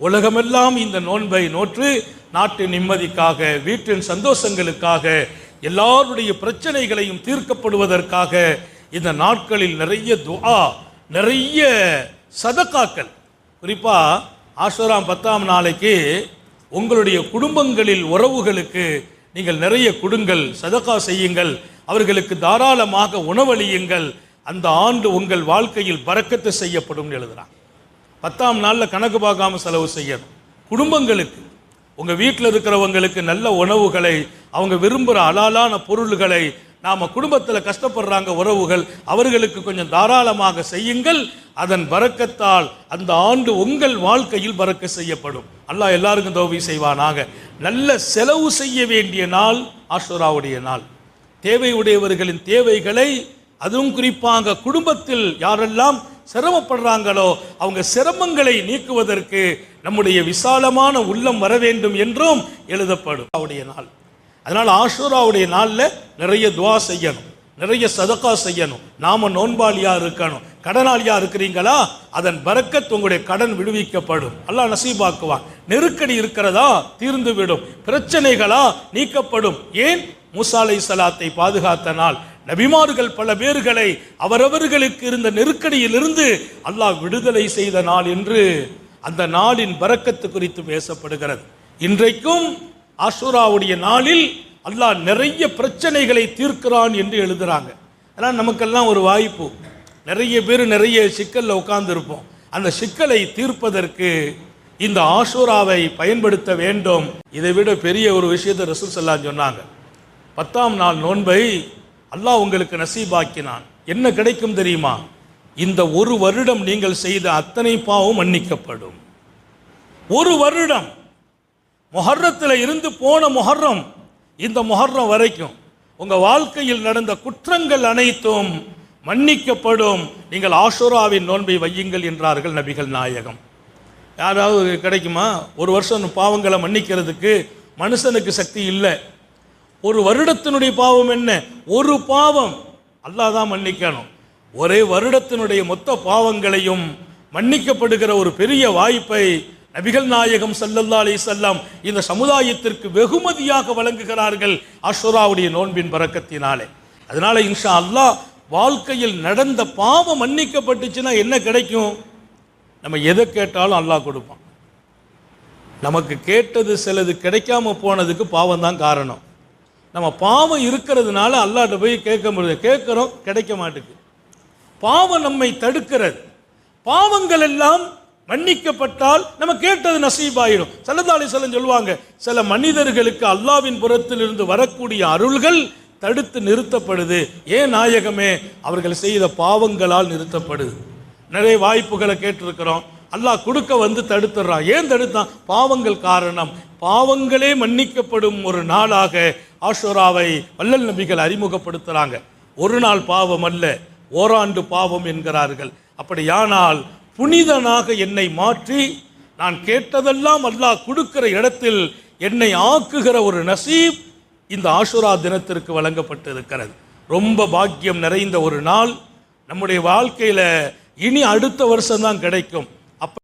உலகமெல்லாம் இந்த நோன்பை நோற்று நாட்டின் நிம்மதிக்காக வீட்டின் சந்தோஷங்களுக்காக எல்லாருடைய பிரச்சனைகளையும் தீர்க்கப்படுவதற்காக இந்த நாட்களில் நிறைய துஆ நிறைய சதக்காக்கள். குறிப்பாக ஆஷராம் பத்தாம் நாளைக்கு உங்களுடைய குடும்பங்களில் உறவுகளுக்கு நீங்கள் நிறைய கொடுங்கள் சதக்கா செய்யுங்கள் அவர்களுக்கு தாராளமாக உணவளியுங்கள் அந்த ஆண்டு உங்கள் வாழ்க்கையில் பறக்கத்து செய்யப்படும் எழுதுகிறான் பத்தாம் நாளில் கணக்கு பார்க்காம செலவு செய்யணும். குடும்பங்களுக்கு உங்கள் வீட்டில் இருக்கிறவங்களுக்கு நல்ல உணவுகளை அவங்க விரும்புகிற அலாலான பொருள்களை நாம் குடும்பத்தில் கஷ்டப்படுறாங்க உறவுகள் அவர்களுக்கு கொஞ்சம் தாராளமாக செய்யுங்கள். அதன் பறக்கத்தால் அந்த ஆண்டு உங்கள் வாழ்க்கையில் பறக்க செய்யப்படும். அல்லாஹ் எல்லாருக்கும் தோவி செய்வானாக. நல்ல செலவு செய்ய வேண்டிய நாள் ஆஷுராவுடைய நாள். தேவை உடையவர்களின் தேவைகளை அதுவும் குறிப்பாக குடும்பத்தில் யாரெல்லாம் சிரமப்படுறாங்களோ அவங்க சிரமங்களை நீக்குவதற்கு நம்முடைய விசாலமான உள்ளம் வர வேண்டும் என்றும் எழுதப்படும். அவருடைய நாள். அதனால் ஆஷூராவுடைய நாளில் நிறைய துவா செய்யணும். நிறைய சதக்கா செய்யணும். நாம நோன்பாளியா இருக்கணும். கடனாளியா இருக்கிறீங்களா? அதன் பரக்கத் உங்களுடைய கடன் விடுவிக்கப்படும். அல்லா நசீபாக்குவான். நெருக்கடி இருக்கிறதா? தீர்ந்துவிடும். பிரச்சனைகளா? நீக்கப்படும். ஏன்? மூசாலை சலாத்தை பாதுகாத்த நாள். நபிமார்கள் பல பேர்களை அவரவர்களுக்கு இருந்த நெருக்கடியிலிருந்து அல்லாஹ் விடுதலை செய்த நாள் என்று அந்த நாளின் பறக்கத்து குறித்து பேசப்படுகிறது. இன்றைக்கும் ஆஷூராவுடைய நாளில் அல்லாஹ் நிறைய பிரச்சனைகளை தீர்க்கிறான் என்று எழுதுறாங்க. ஆனால் நமக்கெல்லாம் ஒரு வாய்ப்பு. நிறைய பேர் நிறைய சிக்கலில் உட்கார்ந்துருப்போம். அந்த சிக்கலை தீர்ப்பதற்கு இந்த ஆஷூராவை பயன்படுத்த வேண்டும். இதை விட பெரிய ஒரு விஷயத்தை ரசூல் சொன்னாங்க. பத்தாம் நாள் நோன்பை அல்லாஹ் உங்களுக்கு நசீபாக்கினான். என்ன கிடைக்கும் தெரியுமா? இந்த ஒரு வருடம் நீங்கள் செய்த அத்தனை பாவம் மன்னிக்கப்படும். ஒரு வருடம். மொஹர்ரத்தில் இருந்து போன மொஹர்ரம் இந்த மொஹர்ரம் வரைக்கும் உங்கள் வாழ்க்கையில் நடந்த குற்றங்கள் அனைத்தும் மன்னிக்கப்படும். நீங்கள் ஆஷோராவின் நோன்பை வையுங்கள் என்றார்கள் நபிகள் நாயகம். யாராவது கிடைக்குமா? ஒரு வருஷம் பாவங்களை மன்னிக்கிறதுக்கு மனுஷனுக்கு சக்தி இல்லை. ஒரு வருடத்தினுடைய பாவம் என்ன? ஒரு பாவம். அல்லாஹ் தான் மன்னிக்கணும். ஒரே வருடத்தினுடைய மொத்த பாவங்களையும் மன்னிக்கப்படுகிற ஒரு பெரிய வாய்ப்பை நபிகள் நாயகம் சல்லல்லா அலி வஸல்லம் இந்த சமுதாயத்திற்கு வெகுமதியாக வழங்குகிறார்கள் அஷுராவுடைய நோன்பின் பறக்கத்தினாலே. அதனால இன்ஷா அல்லாஹ் வாழ்க்கையில் நடந்த பாவம் மன்னிக்கப்பட்டுச்சுன்னா என்ன கிடைக்கும்? நம்ம எதை கேட்டாலும் அல்லாஹ் கொடுப்பான். நமக்கு கேட்டது சிலது கிடைக்காம போனதுக்கு பாவம் தான் காரணம். நம்ம பாவம் இருக்கிறதுனால அல்லாட்ட போய் கேட்க முடியாது. கேட்குறோம் கிடைக்க மாட்டேங்குது பாவம் நம்மை தடுக்கிறது. பாவங்கள் எல்லாம் மன்னிக்கப்பட்டால் நம்ம கேட்டது நசீபாயிடும் சல்லதாலி செல்லம் சொல்லுவாங்க சில மனிதர்களுக்கு அல்லாவின் புறத்திலிருந்து வரக்கூடிய அருள்கள் தடுத்து நிறுத்தப்படுது. ஏன் நாயகமே? அவர்கள் செய்த பாவங்களால் நிறுத்தப்படுது. நிறைய வாய்ப்புகளை கேட்டிருக்கிறோம். அல்லாஹ் கொடுக்க வந்து தடுத்துடுறான். ஏன் தடுத்தான்? பாவங்கள் காரணம். பாவங்களே மன்னிக்கப்படும் ஒரு நாளாக ஆஷுராவை வல்லல் நபிகள் அறிமுகப்படுத்துகிறாங்க ஒரு நாள் பாவம் அல்ல ஓராண்டு பாவம் என்கிறார்கள். அப்படியானால் புனிதனாக என்னை மாற்றி நான் கேட்டதெல்லாம் அல்லாஹ் கொடுக்கிற இடத்தில் என்னை ஆக்குகிற ஒரு நசீப் இந்த ஆஷுரா தினத்திற்கு வழங்கப்பட்டிருக்கிறது. ரொம்ப பாக்கியம் நிறைந்த ஒரு நாள். நம்முடைய வாழ்க்கையில் இனி அடுத்த வருஷம்தான் கிடைக்கும்.